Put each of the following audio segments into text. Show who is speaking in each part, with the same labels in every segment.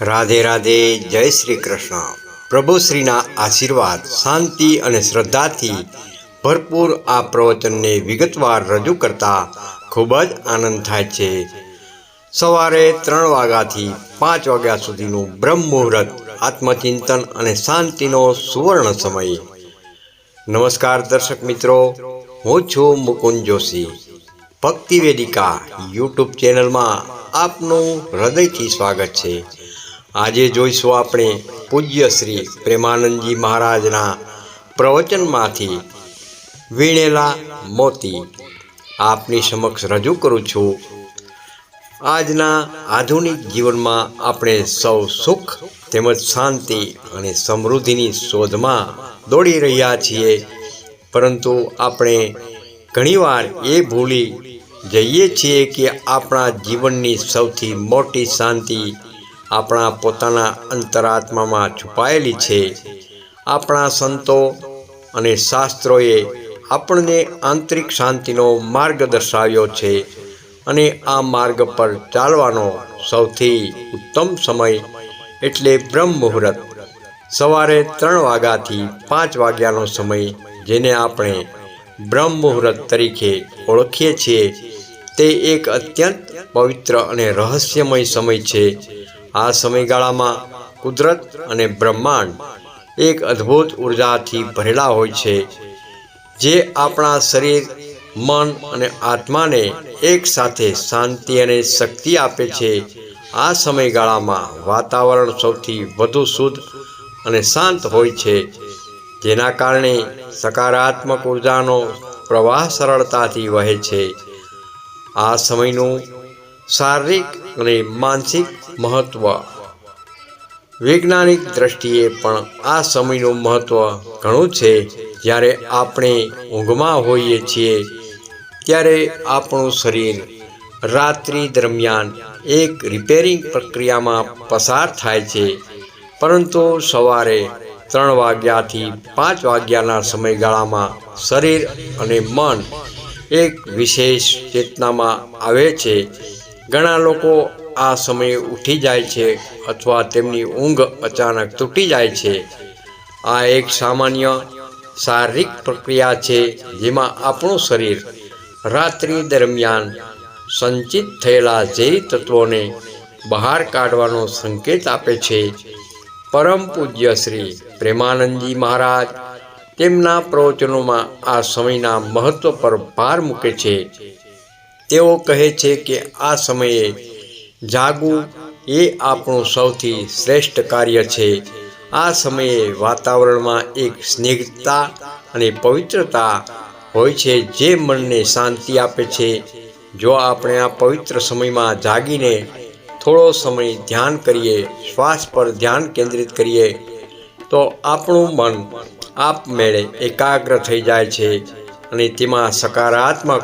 Speaker 1: રાધે રાધે, જય શ્રી કૃષ્ણ. પ્રભુ શ્રીના આશીર્વાદ, શાંતિ અને શ્રદ્ધાથી ભરપૂર આ પ્રવચનને વિગતવાર રજૂ કરતા ખૂબ જ આનંદ થાય છે. સવારે ત્રણ વાગ્યાથી પાંચ વાગ્યા સુધીનું બ્રહ્મ મુહૂર્ત, આત્મચિંતન અને શાંતિનો સુવર્ણ સમય. નમસ્કાર દર્શક મિત્રો, હું છું મુકુંદ જોશી. ભક્તિ વેદિકા યુટ્યુબ ચેનલમાં આપનું હૃદયથી સ્વાગત છે. આજે જોઈશું આપણે પૂજ્ય શ્રી પ્રેમાનંદજી મહારાજના પ્રવચનમાંથી વીણેલા મોતી. આપની સમક્ષ રજૂ કરું છું. આજના આધુનિક જીવનમાં આપણે સૌ સુખ, તેમજ શાંતિ અને સમૃદ્ધિની શોધમાં દોડી રહ્યા છીએ. પરંતુ આપણે ઘણીવાર એ ભૂલી જઈએ છીએ કે આપણા જીવનની સૌથી મોટી શાંતિ આપણા પોતાના અંતરાત્મામાં છુપાયેલી છે. આપણા સંતો અને શાસ્ત્રોએ આપણને આંતરિક શાંતિનો માર્ગ દર્શાવ્યો છે અને આ માર્ગ પર ચાલવાનો સૌથી ઉત્તમ સમય એટલે બ્રહ્મ મુહૂર્ત. સવારે ત્રણ વાગ્યાથી પાંચ વાગ્યાનો સમય જેને આપણે બ્રહ્મ મુહૂર્ત તરીકે ઓળખીએ છીએ. તે એક અત્યંત પવિત્ર અને રહસ્યમય સમય છે. આ સમયગાળામાં કુદરત અને બ્રહ્માંડ એક અદ્ભુત ઉર્જાથી ભરેલા હોય છે, જે આપણા શરીર, મન અને આત્માને એક સાથે શાંતિ અને શક્તિ આપે છે. આ સમયગાળામાં વાતાવરણ સૌથી વધુ શુદ્ધ અને શાંત હોય છે, જેના કારણે સકારાત્મક ઉર્જાનો પ્રવાહ સરળતાથી વહે છે. આ સમયનું શારીરિક અને માનસિક મહત્ત્વ વૈજ્ઞાનિક દ્રષ્ટિએ પણ આ સમયનું મહત્ત્વ ઘણું છે. જ્યારે આપણે ઊંઘમાં હોઈએ છીએ, ત્યારે આપણું શરીર રાત્રિ દરમિયાન એક રિપેરિંગ પ્રક્રિયામાં પસાર થાય છે. પરંતુ સવારે ત્રણ વાગ્યાથી પાંચ વાગ્યાના સમયગાળામાં શરીર અને મન એક વિશેષ ચેતનામાં આવે છે. ઘણા લોકો આ સમયે ઉઠી જાય છે અથવા તેમની ઊંઘ અચાનક તૂટી જાય છે. આ એક સામાન્ય શારીરિક પ્રક્રિયા છે જેમાં આપણું શરીર રાત્રિ દરમિયાન સંચિત થયેલા ઝેરી તત્વોને બહાર કાઢવાનો સંકેત આપે છે. પરમ પૂજ્ય શ્રી પ્રેમાનંદજી મહારાજ તેમના પ્રવચનોમાં આ સમયના મહત્વ પર ભાર મૂકે છે. તેઓ કહે છે કે આ સમયે જાગવું એ આપણું સૌથી શ્રેષ્ઠ કાર્ય છે. આ સમયે વાતાવરણમાં એક સ્નિગ્ધતા અને પવિત્રતા હોય છે જે મનને શાંતિ આપે છે. જો આપણે આ પવિત્ર સમયમાં જાગીને થોડો સમય ધ્યાન કરીએ, શ્વાસ પર ધ્યાન કેન્દ્રિત કરીએ, તો આપણું મન આપમેળે એકાગ્ર થઈ જાય છે અને તેમાં સકારાત્મક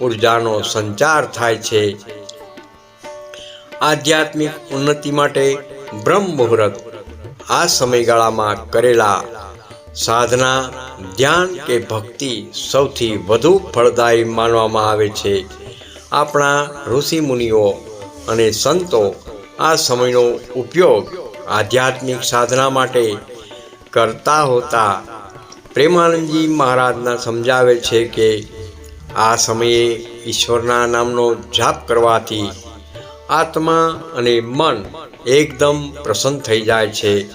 Speaker 1: ઉર્જાનો સંચાર થાય છે. આધ્યાત્મિક ઉન્નતિ માટે બ્રહ્મ મુહૂર્ત આ સમયગાળામાં કરેલા સાધના, ધ્યાન કે ભક્તિ સૌથી વધુ ફળદાયી માનવામાં આવે છે. આપણા ઋષિમુનિઓ અને સંતો આ સમયનો ઉપયોગ આધ્યાત્મિક સાધના માટે કરતા હોતા પ્રેમાનંદજી મહારાજના સમજાવે છે કે આ સમયે ઈશ્વરના નામનો જાપ કરવાથી આત્મા અને મન એકદમ પ્રસન્ન થઈ જાય છે.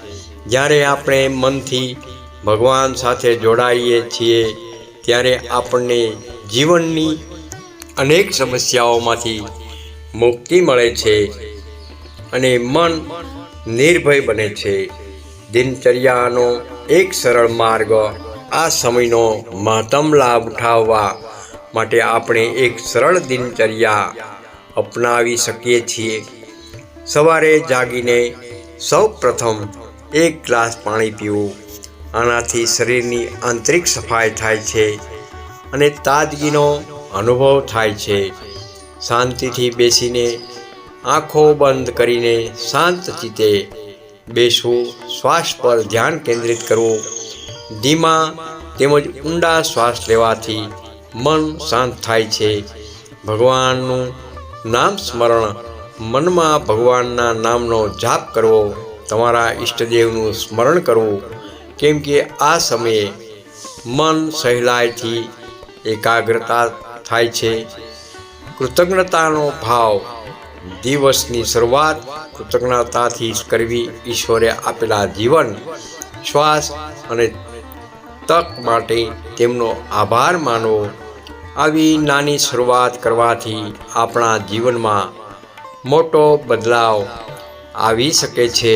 Speaker 1: જ્યારે આપણે મનથી ભગવાન સાથે જોડાઈએ છીએ, ત્યારે આપણને જીવનની અનેક સમસ્યાઓમાંથી મુક્તિ મળે છે અને મન નિર્ભય બને છે. દિનચર્યાનો એક સરળ માર્ગ આ સમયનો મહત્તમ લાભ ઉઠાવવા માટે આપણે એક સરળ દિનચર્યા અપનાવી શકીએ છીએ. સવારે જાગીને સૌ પ્રથમ એક ગ્લાસ પાણી પીવું. આનાથી શરીરની આંતરિક સફાઈ થાય છે અને તાજગીનો અનુભવ થાય છે. શાંતિથી બેસીને આંખો બંધ કરીને શાંત ચિત્તે બેસવું, શ્વાસ પર ધ્યાન કેન્દ્રિત કરવું, ધીમા તેમજ ઊંડા શ્વાસ લેવાથી મન શાંત થાય છે. ભગવાનનું નામ સ્મરણ મનમાં ભગવાનના નામનો જાપ કરવો, તમારા ઈષ્ટદેવનું સ્મરણ કરવું, કેમ કે આ સમયે મન સહેલાઈથી એકાગ્રતા થાય છે. કૃતજ્ઞતાનો ભાવ દિવસની શરૂઆત કૃતજ્ઞતાથી કરવી ઈશ્વરે આપેલા જીવન, શ્વાસ અને તક માટે તેમનો આભાર માનવો આવી નાની શરૂઆત કરવાથી આપણા જીવનમાં મોટો બદલાવ આવી શકે છે.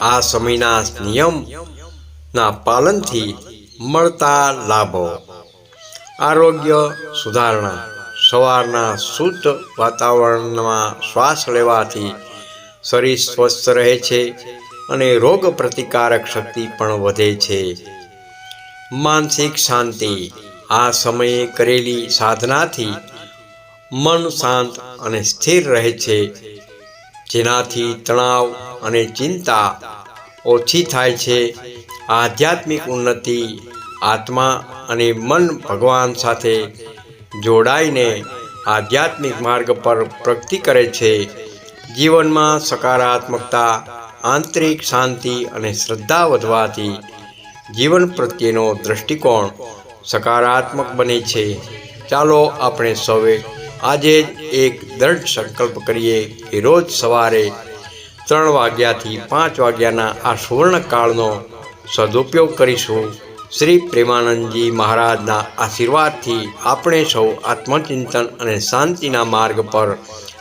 Speaker 1: આ સમયના નિયમના પાલનથી મળતા લાભો. આરોગ્ય સુધારણા, સવારના શુદ્ધ વાતાવરણમાં શ્વાસ લેવાથી શરીર સ્વસ્થ રહે છે અને રોગ પ્રતિકારક શક્તિ પણ વધે છે. માનસિક શાંતિ. આ સમયે કરેલી સાધનાથી મન શાંત અને સ્થિર રહે છે. જેનાથી તણાવ અને ચિંતા ઓછી થાય છે. આધ્યાત્મિક ઉન્નતિ આત્મા અને મન ભગવાન સાથે જોડાઈને આધ્યાત્મિક માર્ગ પર પ્રગતિ કરે છે. જીવનમાં સકારાત્મકતા, આંતરિક શાંતિ અને શ્રદ્ધા વધવાથી જીવન પ્રત્યેનો દૃષ્ટિકોણ સકારાત્મક બને છે. ચાલો આપણે સૌએ આજે જ એક દૃઢ સંકલ્પ કરીએ કે રોજ સવારે ત્રણ વાગ્યાથી પાંચ વાગ્યાના આ સુવર્ણકાળનો સદુપયોગ કરીશું. શ્રી પ્રેમાનંદજી મહારાજના આશીર્વાદથી આપણે સૌ આત્મચિંતન અને શાંતિના માર્ગ પર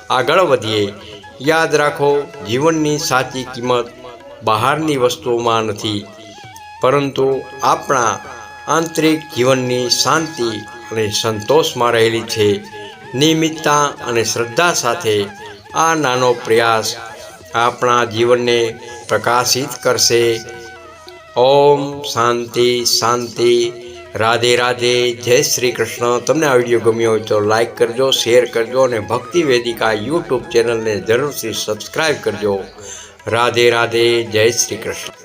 Speaker 1: આગળ વધીએ. યાદ રાખો, જીવનની સાચી કિંમત બહારની વસ્તુઓમાં નથી. પરંતુ આપણા આંતરિક જીવનની શાંતિ અને સંતોષમાં રહેલી છે. નિયમિતતા અને શ્રદ્ધા સાથે આ નાનો પ્રયાસ આપણા જીવનને પ્રકાશિત કરશે. ઓમ શાંતિ શાંતિ. રાધે રાધે. જય શ્રી કૃષ્ણ. તમને આ વીડિયો ગમ્યો હોય તો લાઈક કરજો, શેર કરજો અને ભક્તિ વેદિકા યુટ્યુબ ચેનલને જરૂરથી સબસ્ક્રાઈબ કરજો. રાધે રાધે. જય શ્રી કૃષ્ણ.